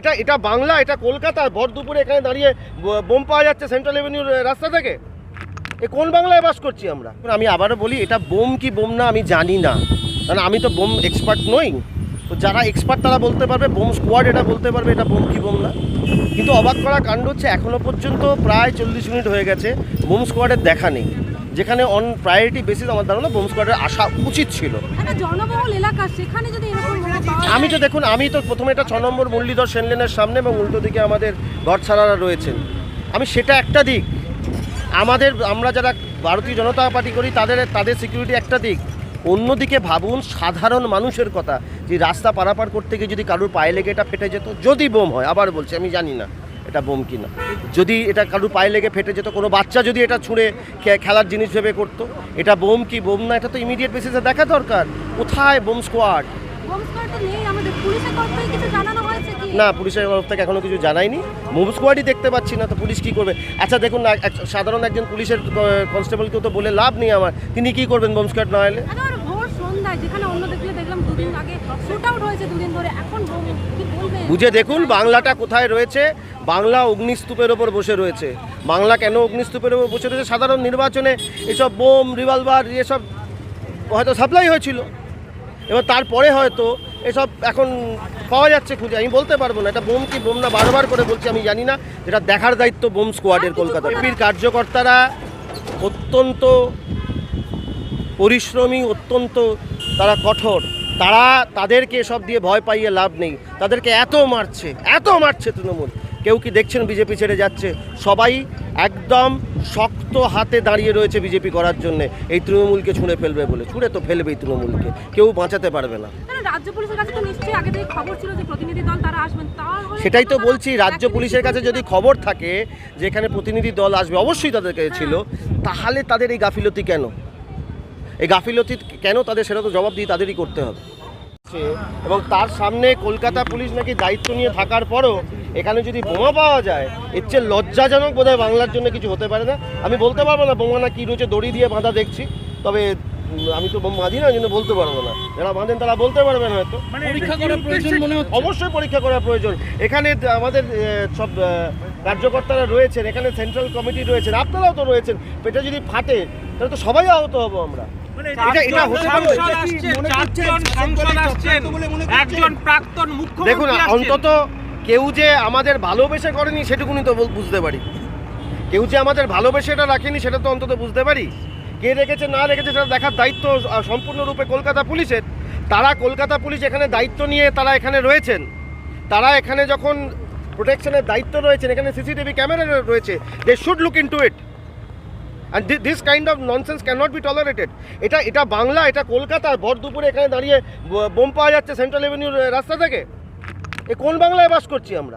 এটা এটা বাংলা, এটা কলকাতা, ভর দুপুরে এখানে দাঁড়িয়ে বোম পাওয়া যাচ্ছে সেন্ট্রাল এভিনিউর রাস্তা থেকে। এ কোন বাংলায় বাস করছি আমরা? আমি আবারও বলি, এটা বোম কি বোম না, আমি জানি না। কারণ আমি তো বোম এক্সপার্ট নই। তো যারা এক্সপার্ট তারা বলতে পারবে, বোম স্কোয়াড এটা বলতে পারবে, এটা বোম কি বোম না। কিন্তু অবাক করা কাণ্ড হচ্ছে এখনও পর্যন্ত প্রায় চল্লিশ মিনিট হয়ে গেছে, বোম স্কোয়াডের দেখা নেই। যেখানে অন প্রায়োরিটি বেসিস আমার ধারণা বোম স্কোয়াডের আসা উচিত ছিল। আমি তো দেখুন আমি তো প্রথমে এটা ছ নম্বর মুরলীধর সেনলেনের সামনে এবং উল্টো দিকে আমাদের ঘর ছাড়ারা রয়েছেন। আমি সেটা একটা দিক। আমাদের আমরা যারা ভারতীয় জনতা পার্টি করি তাদের তাদের সিকিউরিটি একটা দিক। অন্যদিকে ভাবুন সাধারণ মানুষের কথা যে রাস্তা পারাপার করতে গিয়ে যদি কারোর পায়ে লেগে এটা ফেটে যেত যদি বোম হয় আবার বলছি আমি জানি না। এটা বোম কি না। যদি এটা কারোর পায়ে লেগে ফেটে যেত কোনো বাচ্চা যদি এটা ছুঁড়ে খেলার জিনিস ভেবে করতো এটা বোম কি বোম না? এটা তো ইমিডিয়েট বেসিসে দেখা দরকার। কোথায় বোম স্কোয়াড বোম না পুলিশের তরফ থেকে এখনও কিছু জানায়নি মুভ স্কোয়াডই দেখতে পাচ্ছি না তো পুলিশ কি করবে? আচ্ছা দেখুন না সাধারণ একজন পুলিশের কনস্টেবলকেও তো বলে লাভ নেই আমার। তিনি কি করবেন বোম স্কোয়াড না এলে? বোম বুঝে দেখুন বাংলাটা কোথায় রয়েছে বাংলা অগ্নিস্তূপের ওপর বসে রয়েছে। বাংলা কেন অগ্নিস্তূপের ওপর বসে রয়েছে? সাধারণ নির্বাচনে এসব বোম রিভলভার এসব হয়তো সাপ্লাই হয়েছিল। এবার তারপরে হয়তো এসব এখন পাওয়া যাচ্ছে খুঁজে। আমি বলতে পারব না এটা বোম কি বোম না বারবার করে বলছি আমি জানি না। যেটা দেখার দায়িত্ব বোম স্কোয়াডের কলকাতা বিপির কার্যকর্তারা অত্যন্ত পরিশ্রমী অত্যন্ত তারা কঠোর। তারা তাদেরকে সব দিয়ে ভয় পাইয়ে লাভ নেই। তাদেরকে এত মারছে এত মারছে তৃণমূল। কেউ কি দেখছেন বিজেপি ছেড়ে যাচ্ছে? সবাই একদম শক্ত হাতে দাঁড়িয়ে রয়েছে বিজেপি করার জন্য। এই তৃণমূলকে ছুঁড়ে ফেলবে বলে। ছুঁড়ে তো ফেলবেই তৃণমূলকে। কেউ বাঁচাতে পারবে না। রাজ্য পুলিশের কাছে তো নিশ্চয়ই আগে থেকে খবর ছিল যে প্রতিনিধি দল তারা আসবেন। সেটাই তো বলছি রাজ্য পুলিশের কাছে যদি খবর থাকে যে এখানে প্রতিনিধি দল আসবে অবশ্যই তাদের কাছে ছিল। তাহলে তাদের এই গাফিলতি কেন? এই গাফিলতি কেন তাদের সেটা তো জবাব দিয়ে তাদেরই করতে হবে। এবং তার সামনে কলকাতা পুলিশ নাকি দায়িত্ব নিয়ে থাকার পরও এখানে যদি বোমা পাওয়া যায় এর চেয়ে লজ্জাজনক বোধহয় বাংলার জন্য কিছু হতে পারে না। আমি বলতে পারব না বোমা না কী রয়েছে দড়ি দিয়ে বাঁধা দেখছি। তবে আমি তো বোম বাঁধি না ওই জন্য বলতে পারব না। যারা বাঁধেন তারা বলতে পারবেন হয়তো। পরীক্ষা করার প্রয়োজন মনে হচ্ছে? অবশ্যই পরীক্ষা করা প্রয়োজন। এখানে আমাদের সব কার্যকর্তারা রয়েছেন এখানে সেন্ট্রাল কমিটি রয়েছেন আপনারাও তো রয়েছেন। পেটে যদি ফাটে তাহলে তো সবাই আহত হব আমরা। মুখ্যমন্ত্রী দেখুন অন্তত কেউ যে আমাদের ভালোবেসে করেনি সেটুকুনি তো বুঝতে পারি। কেউ যে আমাদের ভালোবেসে এটা রাখেনি সেটা তো অন্তত বুঝতে পারি। কে রেখেছে, না রেখেছে সেটা দেখার দায়িত্ব সম্পূর্ণরূপে কলকাতা পুলিশের। তারা কলকাতা পুলিশ এখানে দায়িত্ব নিয়ে তারা এখানে রয়েছেন। তারা এখানে যখন প্রোটেকশনের দায়িত্ব রয়েছেন, এখানে সিসিটিভি ক্যামেরা রয়েছে they should look into it and this kind of nonsense cannot be tolerated এটা এটা বাংলা, এটা কলকাতা ভর দুপুরে এখানে দাঁড়িয়ে বোম পাওয়া যাচ্ছে সেন্ট্রাল এভিনিউর রাস্তা থেকে। এ কোন বাংলায় বাস করছি আমরা?